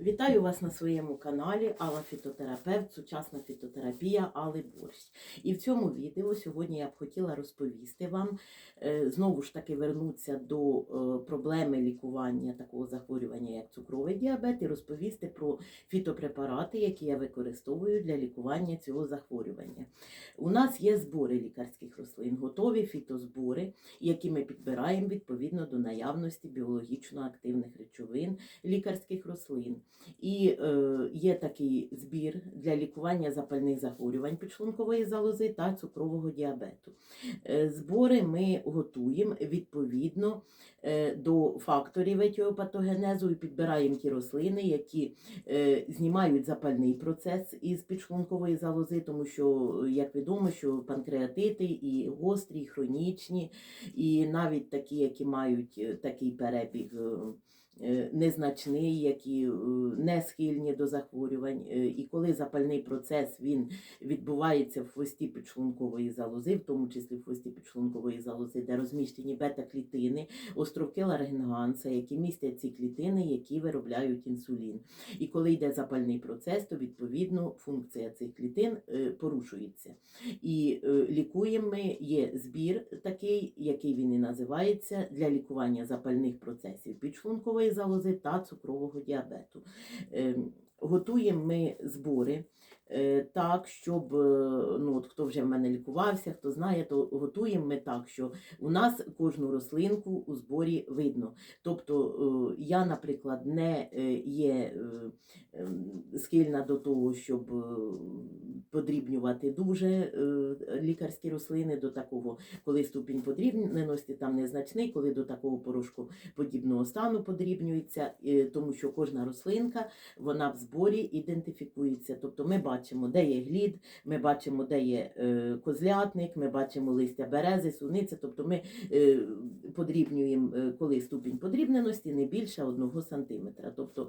Вітаю вас на своєму каналі Алла Фітотерапевт, сучасна фітотерапія Али Борщ. І в цьому відео сьогодні я б хотіла розповісти вам, е, знову ж таки вернутися до е, проблеми лікування такого захворювання, як цукровий діабет, і розповісти про фітопрепарати, які я використовую для лікування цього захворювання. У нас є збори лікарських рослин, готові фітозбори, які ми підбираємо відповідно до наявності біологічно активних речовин лікарських рослин. І е, є такий збір для лікування запальних захворювань підшлункової залози та цукрового діабету. Е, збори ми готуємо відповідно е, до факторів етіопатогенезу і підбираємо ті рослини, які е, знімають запальний процес із підшлункової залози, тому що, як відомо, що панкреатити і гострі, і хронічні, і навіть такі, які мають е, такий перебіг. Е, Незначний, які е, не схильні до захворювань, Е, і коли запальний процес він відбувається в хвості підшлункової залози, в тому числі в хвості підшлункової залози, де розміщені бета-клітини, островки Ларгенганса, які містять ці клітини, які виробляють інсулін. І коли йде запальний процес, то відповідно функція цих клітин порушується. І лікуємо ми є збір такий, який він і називається для лікування запальних процесів підшлункової залози та цукрового діабету. Ем, Готуємо ми збори е, так, щоб е, ну, от хто вже в мене лікувався, хто знає, то готуємо ми так, що у нас кожну рослинку у зборі видно. Тобто е, я, наприклад, не є ем, схильна до того, щоб подрібнювати дуже е, лікарські рослини до такого, коли ступінь подрібненості там незначний, коли до такого порошку подібного стану подрібнюється, е, тому що кожна рослинка вона в зборі ідентифікується. Тобто ми бачимо, де є глід, ми бачимо, де є е, козлятник, ми бачимо листя берези, суниця. Тобто ми подрібнюємо, коли ступінь подрібненості не більше 1 см. Тобто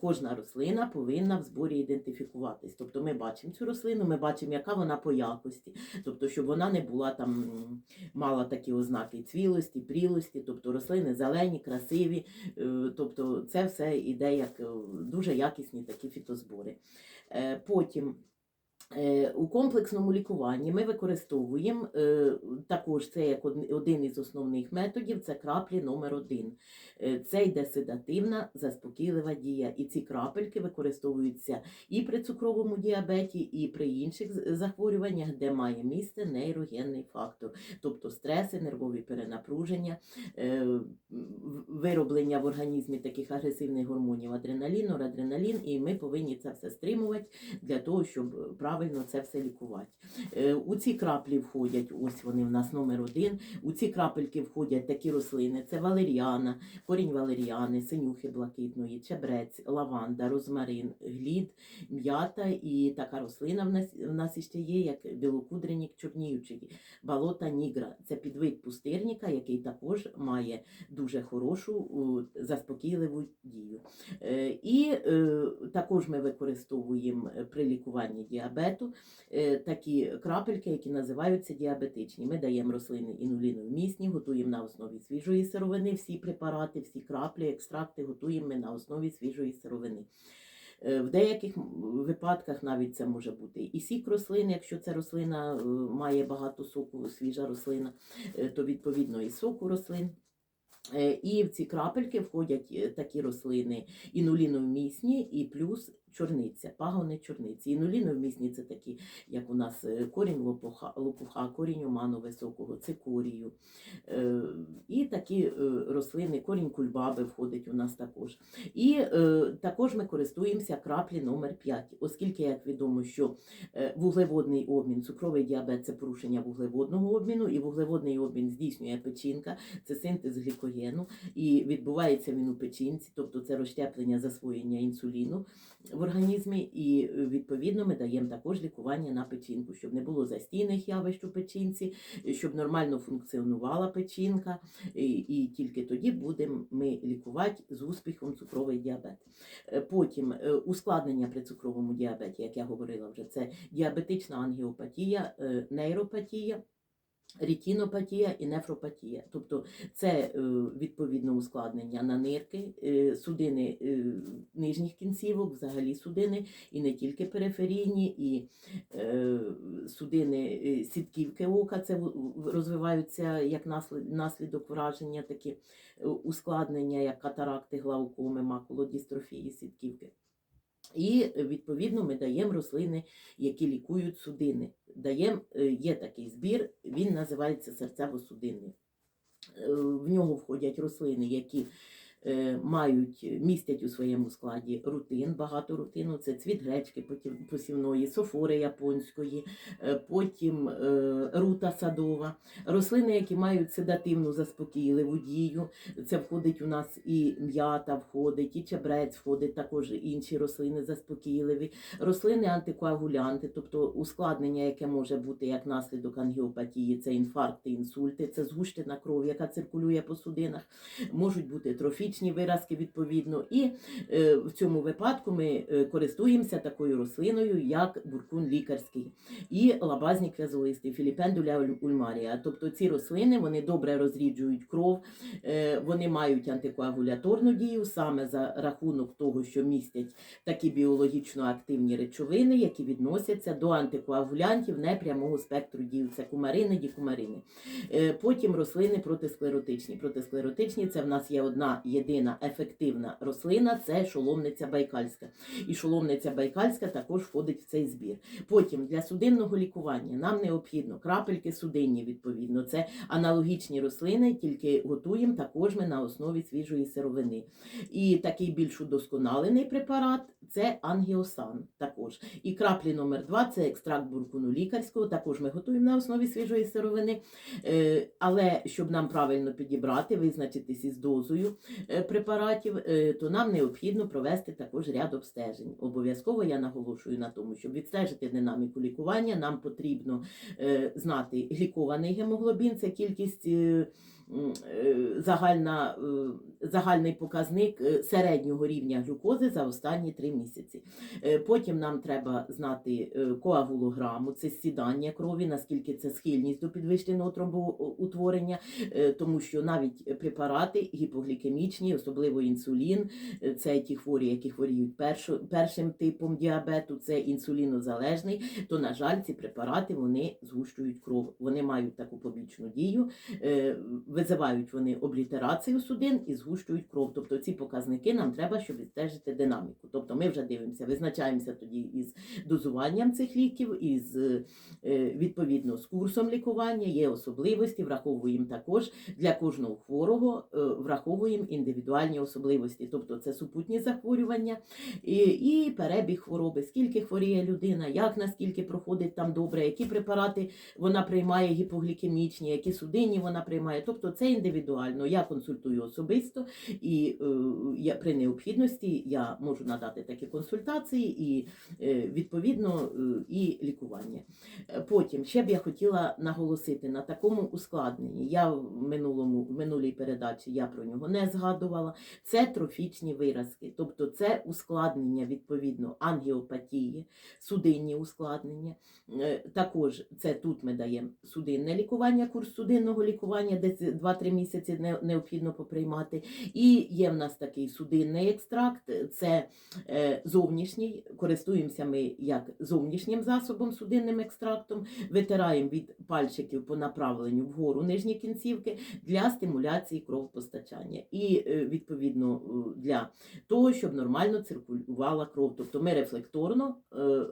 кожна рослина повинна в зборі ідентифікуватись. Тобто ми бачимо цю рослину, ми бачимо, яка вона по якості, тобто, щоб вона не була там, мала такі ознаки цвілості, прілості, тобто рослини зелені, красиві. Е, Тобто це все іде як е, дуже якісні такі фітозбори. Е, Потім у комплексному лікуванні ми використовуємо е, також це як один із основних методів, це краплі номер один. Е, Це йде седативна заспокійлива дія. І ці крапельки використовуються і при цукровому діабеті, і при інших захворюваннях, де має місце нейрогенний фактор, тобто стреси, нервові перенапруження, е, вироблення в організмі таких агресивних гормонів адреналін, норадреналін, і ми повинні це все стримувати для того, щоб правильно це все лікувати. Е, У ці краплі входять, ось вони в нас номер один. У ці крапельки входять такі рослини: це валеріана, корінь валеріани, синюхи блакитної, чебрець, лаванда, розмарин, глід, м'ята і така рослина в нас, в нас іще є, як білокудренік чорніючий, болота нігра. Це підвид пустирника, який також має дуже хорошу заспокійливу дію. Е, І е, також ми використовуємо при лікуванні діабету е, такі крапельки, які називаються діабетичні. Ми даємо рослини інуліновмісні, готуємо на основі свіжої сировини всі препарати, всі краплі, екстракти готуємо ми на основі свіжої сировини. Е, В деяких випадках навіть це може бути і сік рослин, якщо ця рослина е, має багато соку, свіжа рослина, то відповідно і соку рослин. Е, І в ці крапельки входять е, такі рослини інуліновмісні і плюс чорниця, пагони чорниці. Інуліновмісні це такі, як у нас е, корінь лопуха, лопуха корінь оману високого, цикорію. І такі рослини, корінь кульбаби входить у нас також. І також ми користуємося краплі номер 5, оскільки, як відомо, що вуглеводний обмін, цукровий діабет це порушення вуглеводного обміну, і вуглеводний обмін здійснює печінка, це синтез глікогену, і відбувається він у печінці, тобто це розщеплення засвоєння інсуліну в організмі, і е, відповідно ми даємо також лікування на печінку, щоб не було застійних явищ у печінці, щоб нормально функціонувала печінка, і, і тільки тоді будемо ми лікувати з успіхом цукровий діабет. Е, Потім е, ускладнення при цукровому діабеті, як я говорила вже, це діабетична ангіопатія, нейропатія. Рітінопатія і нефропатія, тобто це е, відповідно ускладнення на нирки, е, судини е, нижніх кінцівок, взагалі судини, і не тільки периферійні, і судини сітківки ока, це розвиваються як наслідок враження, такі ускладнення, як катаракти, глаукоми, макулодістрофії сітківки. І відповідно ми даємо рослини, які лікують судини. Даємо, е, є такий збір, він називається серцево-судинний. Е, В нього входять рослини, які мають, містять у своєму складі рутин, багато рутину, це цвіт гречки посівної, софори японської, е, потім е, рута садова, рослини, які мають седативну заспокійливу дію, це входить у нас і м'ята входить, і чебрець входить, також інші рослини заспокійливі, рослини антикоагулянти, тобто ускладнення, яке може бути як наслідок ангіопатії, це інфаркти, інсульти, це згущена кров, яка циркулює по судинах, можуть бути трофічні виразки відповідно. І е, в цьому випадку ми е, користуємося такою рослиною, як буркун лікарський і лабазнік в'язолистий, філіпендуля ульмарія. Тобто ці рослини вони добре розріджують кров, е, вони мають антикоагуляторну дію саме за рахунок того, що містять такі біологічно активні речовини, які відносяться до антикоагулянтів непрямого спектру дію. Це кумарини, дікумарини. Потім рослини протисклеротичні. Протисклеротичні це в нас є одна єдина ефективна рослина, це шоломниця байкальська. І шоломниця байкальська також входить в цей збір. Потім для судинного лікування нам необхідно крапельки судинні, відповідно. Це аналогічні рослини, тільки готуємо також ми на основі свіжої сировини. І такий більш удосконалений препарат це ангіосан також. І краплі номер 2 це екстракт буркуну лікарського, також ми готуємо на основі свіжої сировини. Е, Але щоб нам правильно підібрати, визначитись із дозою препаратів, е, то нам необхідно провести також ряд обстежень. Обов'язково я наголошую на тому, щоб відстежити динаміку лікування, нам потрібно е, знати глікований гемоглобін, це кількість. Е, Загальна, е, загальний показник е, середнього рівня глюкози за останні три місяці. Потім нам треба знати коагулограму, це сідання крові, наскільки це схильність до підвищеного тромбоутворення, тому що навіть препарати гіпоглікемічні, особливо інсулін, це ті хворі, які хворіють першим типом діабету, це інсулінозалежний, то, на жаль, ці препарати вони згущують кров. Вони мають таку побічну дію, визивають вони облітерацію судин і згущують кров. Тобто ці показники нам треба, щоб відстежити динаміку. Тобто ми вже дивимося, визначаємося тоді із дозуванням цих ліків, із е, відповідно з курсом лікування, є особливості, враховуємо також для кожного хворого, е, враховуємо індивідуальні особливості, тобто це супутні захворювання і, перебіг хвороби, скільки хворіє людина, як наскільки проходить там добре, які препарати вона приймає гіпоглікемічні, які судинні вона приймає. Тобто це індивідуально. Я консультую особисто і е, я при необхідності я можу надати такі консультації і е, відповідно е, і лікування. Потім ще б я хотіла наголосити на такому ускладненні. Я в минулому в минулій передачі я про нього не згадувала. Це трофічні виразки, тобто це ускладнення відповідно ангіопатії, судинні ускладнення. Також це тут ми даємо судинне лікування, курс судинного лікування, 2-3 місяці необхідно поприймати. І є в нас такий судинний екстракт, це е, зовнішній. Користуємося ми як зовнішнім засобом, судинним екстрактом, витираємо від пальчиків по направленню вгору нижні кінцівки для стимуляції кровопостачання. І е, відповідно е, для того, щоб нормально циркулювала кров. Тобто ми рефлекторно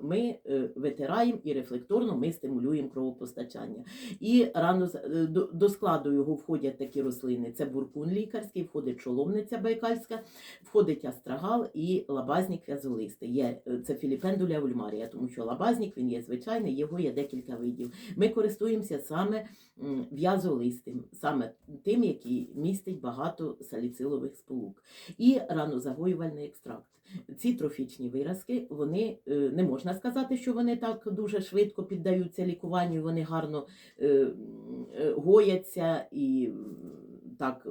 ми витираємо і рефлекторно ми стимулюємо кровопостачання. І рано до, складу його входять такі рослини: це буркун лікарський, входить шоломниця байкальська, входить астрагал і лабазнік в'язолистий. Є е, це філіпендуля ульмарія, тому що лабазнік він є звичайний, його є декілька видів. Ми користуємося саме в'язолистим, саме тим, який містить багато саліцилових сполук. І ранозагоювальний екстракт. Ці трофічні виразки, вони е, не можна сказати, що вони так дуже швидко піддаються лікуванню, вони гарно е, е, гояться і так.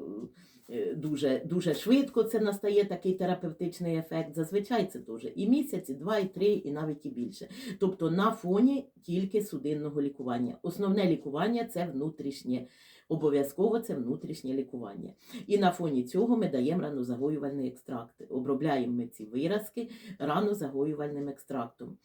Е, дуже, дуже швидко це настає такий терапевтичний ефект. Зазвичай це дуже і місяць, і два, і три, і навіть і більше. Тобто на фоні тільки судинного лікування. Основне лікування це внутрішнє. Обов'язково це внутрішнє лікування. І на фоні цього ми даємо ранозагоювальний екстракт. Обробляємо ми ці виразки ранозагоювальним екстрактом.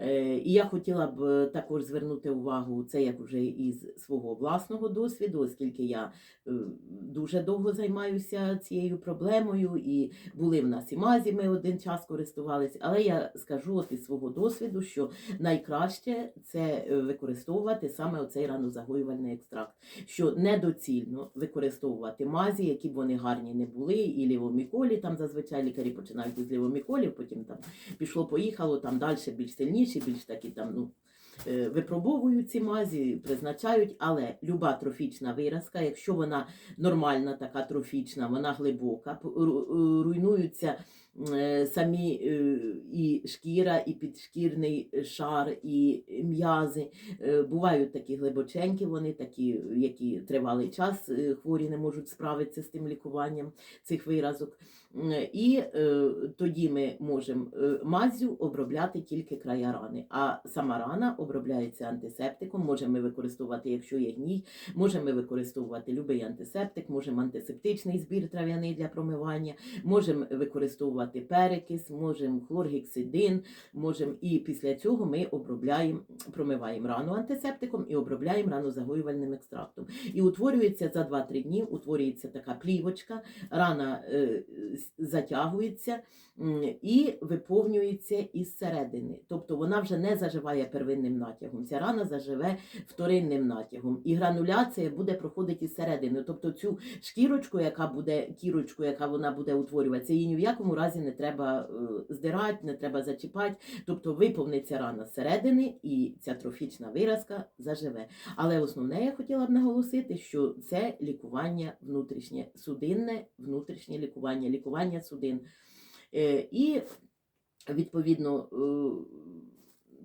Е, І я хотіла б е, також звернути увагу, це як вже із свого власного досвіду, оскільки я е, дуже довго займаюся цією проблемою, і були в нас і мазі, ми один час користувалися. Але я скажу от із свого досвіду, що найкраще це використовувати саме оцей ранозагоювальний екстракт, що недоцільно використовувати мазі, які б вони гарні не були, і лівоміколі, там зазвичай лікарі починають із лівоміколів, потім там пішло, поїхало, там далі більш сильніші, більш такі там, ну. е, Випробовують ці мазі, призначають, але люба трофічна виразка, якщо вона нормальна, така трофічна, вона глибока, е, руйнуються е, самі і шкіра, і підшкірний шар, і м'язи. Бувають такі глибоченькі, вони такі, які тривалий час хворі не можуть справитися з тим лікуванням цих виразок. М, І е, тоді ми можемо е, маззю обробляти тільки края рани. А сама рана обробляється антисептиком. Можемо використовувати, якщо є гній, можемо використовувати будь-який антисептик, можемо антисептичний збір трав'яний для промивання, можемо використовувати перекис, можемо хлоргексидин, можемо і після цього ми обробляємо, промиваємо рану антисептиком і обробляємо рану загоювальним екстрактом. І утворюється за 2-3 дні, утворюється така плівочка, рана е, затягується і виповнюється із середини. Тобто вона вже не заживає первинним натягом. Ця рана заживе вторинним натягом. І грануляція буде проходити із середини. Тобто цю шкірочку, яка буде, кірочку, яка вона буде утворюватися, її ні в якому разі не треба е, здирати, не треба зачіпати. Тобто виповниться рана зсередини, і ця трофічна виразка заживе. Але основне я хотіла б наголосити, що це лікування внутрішнє, судинне внутрішнє лікування, лікування судин. Е, І відповідно е,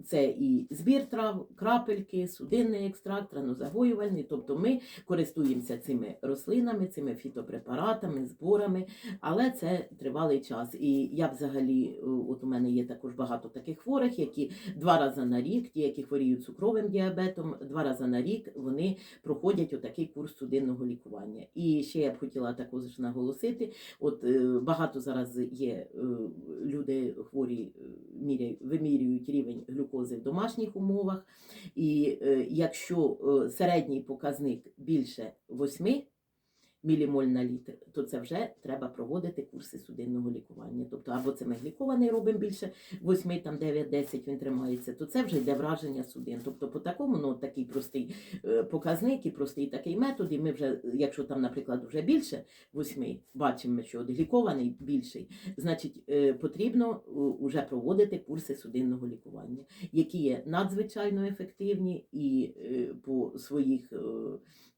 це і збір трав, крапельки, судинний екстракт, ранозагоювальний. Тобто ми користуємося цими рослинами, цими фітопрепаратами, зборами, але це тривалий час. І я взагалі, е, от у мене є також багато таких хворих, які два рази на рік, ті, які хворіють цукровим діабетом, два рази на рік вони проходять отакий курс судинного лікування. І ще я б хотіла також наголосити: от е, багато зараз є е, люди хворі, вимірюють рівень глюкози в домашніх умовах. І е, якщо е, середній показник більше 8 мілімоль на літр, то це вже треба проводити курси судинного лікування. Тобто, або це ми глікований робимо більше 8, там 9-10 він тримається, то це вже йде враження судин. Тобто, по такому, ну такий простий е, показник і простий такий метод. І ми вже, якщо там, наприклад, вже більше 8, бачимо, що от глікований більший, значить е, потрібно вже проводити курси судинного лікування, які є надзвичайно ефективні і е, по своїх, е,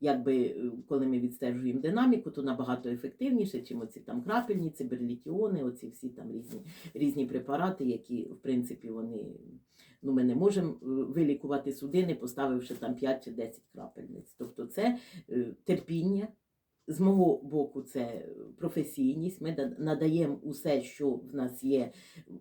якби е, коли ми відстежуємо динаміку, то набагато ефективніше, чим оці там крапельні, циберлітіони, оці всі там різні, різні препарати, які в принципі вони. Ну, ми не можемо е, вилікувати судини, поставивши там 5 чи 10 крапельниць. Тобто це е, терпіння. З мого боку, це професійність. Ми надаємо усе, що в нас є,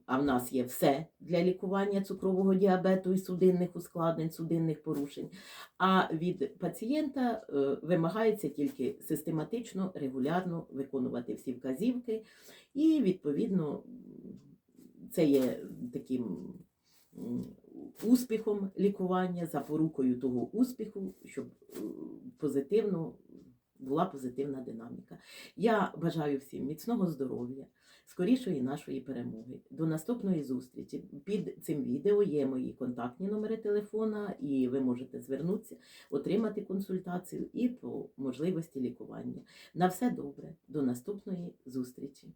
а в нас є все для лікування цукрового діабету і судинних ускладнень, судинних порушень. А від пацієнта е, вимагається тільки систематично, регулярно виконувати всі вказівки, і відповідно це є таким успіхом лікування, запорукою того успіху, щоб е, позитивно була позитивна динаміка. Я бажаю всім міцного здоров'я, скорішої нашої перемоги. До наступної зустрічі. Під цим відео є мої контактні номери телефона, і ви можете звернутися, отримати консультацію і по можливості лікування. На все добре. До наступної зустрічі.